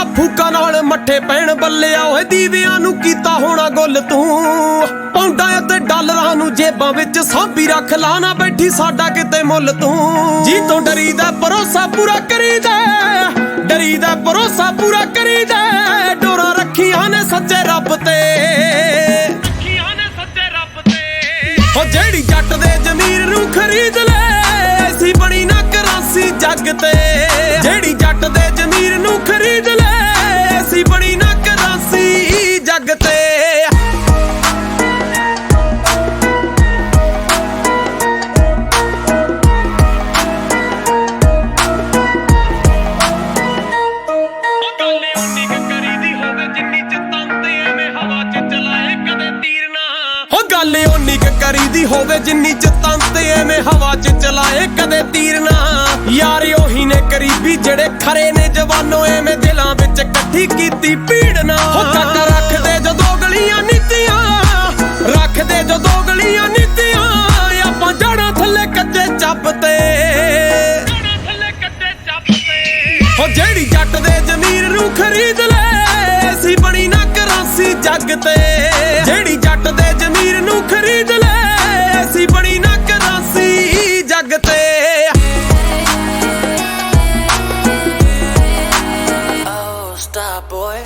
ਭਾਂਬੜ ਫੂਕਾ ਨਾਲ ਮੱਠੇ ਪੈਣ ਬੱਲਿਆ, ਓਏ ਦੀਵਿਆਂ ਨੂੰ ਕੀਤਾ ਹੋਣਾ ਗੁੱਲ ਤੂੰ। ਪੌਂਡਾਂ ਅਤੇ ਡਾਲਰਾਂ ਨੂੰ ਜੇਬਾਂ ਵਿੱਚ ਸਾਂਭੀ ਰੱਖ ਲਾ, ਨਾ ਬੈਠੀ ਸਾਡਾ ਕਿਤੇ ਮੁੱਲ ਤੂੰ। ਜੀ ਤੋਂ ਡਰੀਦਾ, ਭਰੋਸਾ ਪੂਰਾ ਕਰੀਦਾ, ਡਰੀਦਾ, ਭਰੋਸਾ ਪੂਰਾ ਕਰੀਦਾ, ਡੋਰਾ ਰੱਖੀਆਂ ਨੇ ਸੱਚੇ ਰੱਬ ਤੇ। ਰੱਖੀਆਂ ਨੇ ਸੱਚੇ ਰੱਬ ਤੇ। ਹੋ ਜਿਹੜੀ ਜੱਟ ਦੇ ਜ਼ਮੀਰ ਨੂੰ ਖਰੀਦ ਲੈ ਐਸੀ ਬਣੀ ਨਾ ਕਰਾਂਸੀ ਜੱਗ ਤੇ। ਗੱਲ ਉਨੀ ਕੁ ਕਰੀਦੀ ਹੋਵੇ ਜਿੰਨੀ ਚ ਤੰਤੇ ਐਵੇਂ ਹਵਾ ਚ ਚਲਾਏ ਕਦੇ ਤੀਰ ਨਾ। ਯਾਰ ਉਹੀ ਨੇ ਕਰੀਬੀ ਜਿਹੜੇ ਖਰੇ ਨੇ ਜਵਾਨੋ ਐਵੇਂ ਦਿਲਾਂ ਵਿੱਚ ਇਕੱਠੀ ਕੀਤੀ ਭੀੜ ਨਾ। ਹੋ ਕੱਟ ਰੱਖਦੇ ਜਦੋਂ ਗਲੀਆਂ ਨੀਤੀਆਂ ਰੱਖਦੇ ਜਦੋਂ ਗਲੀਆਂ ਨੀਤੀਆਂ ਆਪਾਂ ਜੜਾਂ ਥੱਲੇ ਕੱਚੇ ਚੱਬ ਤੇ। ਜੜਾਂ ਥੱਲੇ ਕੱਚੇ ਚੱਬ ਤੇ। ਹੋ ਜਿਹੜੀ ਜੱਟ ਦੇ ਜ਼ਮੀਰ ਨੂੰ ਖਰੀਦ ਲੈ ਐਸੀ ਬਣੀ ਨਾ ਕਰਾਂਸੀ ਜੱਗ ਤੇ। Oh, boy.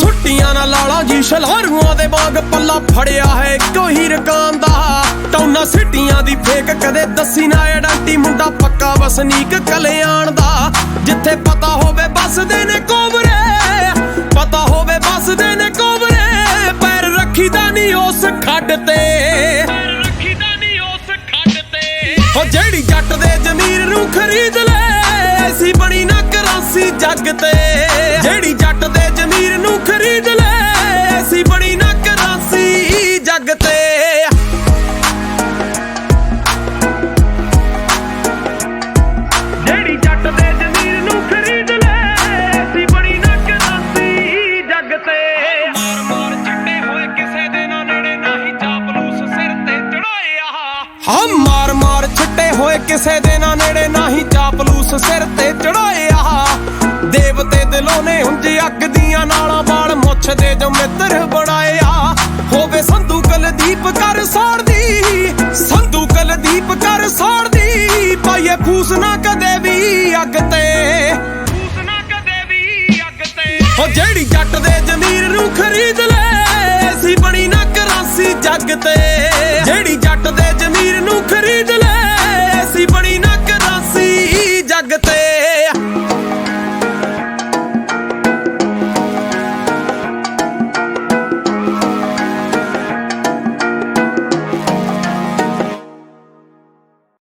ਛੁੱਟੀਆਂ ਨਾਲ ਲਾਲਾ ਜੀ ਸ਼ਲਹਰੂਆਂ ਦੇ ਬਾਗ ਪੱਲਾ ਫੜਿਆ ਹੈ ਇੱਕੋ ਹੀ ਦਾ। ਟੌਨਾ ਸਿੱਟੀਆਂ ਦੀ ਫੇਕ ਕਦੇ ਦੱਸੀ ਨਾ ਐਡੰਟੀ ਮੁੰਡਾ ਪੱਕਾ ਵਸਨੀਕ ਕਲਿਆਣ ਦਾ। ਜਿੱਥੇ ਪਤਾ ਹੋਵੇ ਬਸਦੇ ਨੇ ਕੋਬਰੇ ਤੇ। ਪੈਰ ਰੱਖੀਦਾ ਨਹੀਂ ਉਸ ਖੱਡ ਤੇ ਹੋ ਜਿਹੜੀ ਜੱਟ ਦੇ ਜ਼ਮੀਰ ਨੂੰ ਖਰੀਦ ਲੈ ਐਸੀ ਬਣੀ ਨਾ ਕਰਾਂਸੀ ਜੱਗ ਤੇ। ਜਿਹੜੀ ਜੱਟ ਦੇ ਹਾਂ ਮਾਰ ਮਾਰ ਛੱਡੇ ਹੋਏ ਕਿਸੇ ਦੇ ਨਾ ਨੇੜੇ ਨਹੀਂ ਚਾਪਲੂਸ ਸਿਰ ਤੇ ਚੜਾਇਆ। ਦੇਵਤੇ ਦਿਲੋਂ ਨੇ ਉਂਝ ਅੱਗ ਦੀਆਂ ਨਾਲਾਂ ਵਾਲ ਮੁੱਛ ਦੇ ਜੋ ਮਿੱਤਰ ਬਣਾਇਆ। ਹੋਵੇ ਸੰਧੂ ਕੁਲਦੀਪ ਕਰ ਸਾੜਦੀ ਸੰਧੂ ਕੁਲਦੀਪ ਕਰ ਸਾੜਦੀ ਪਾਈਏ ਫੂਸ ਨਾ ਕਦੇ ਵੀ ਅੱਗ ਤੇ। ਫੂਸ ਨਾ ਕਦੇ ਵੀ ਅੱਗ ਤੇ। ਹੋ ਜਿਹੜੀ ਜੱਟ ਦੇ ਜ਼ਮੀਰ ਨੂੰ ਖਰੀਦ ਲੈ ਐਸੀ ਬਣੀ ਨਾ ਕਰਾਂਸੀ ਜੱਗ ਤੇ।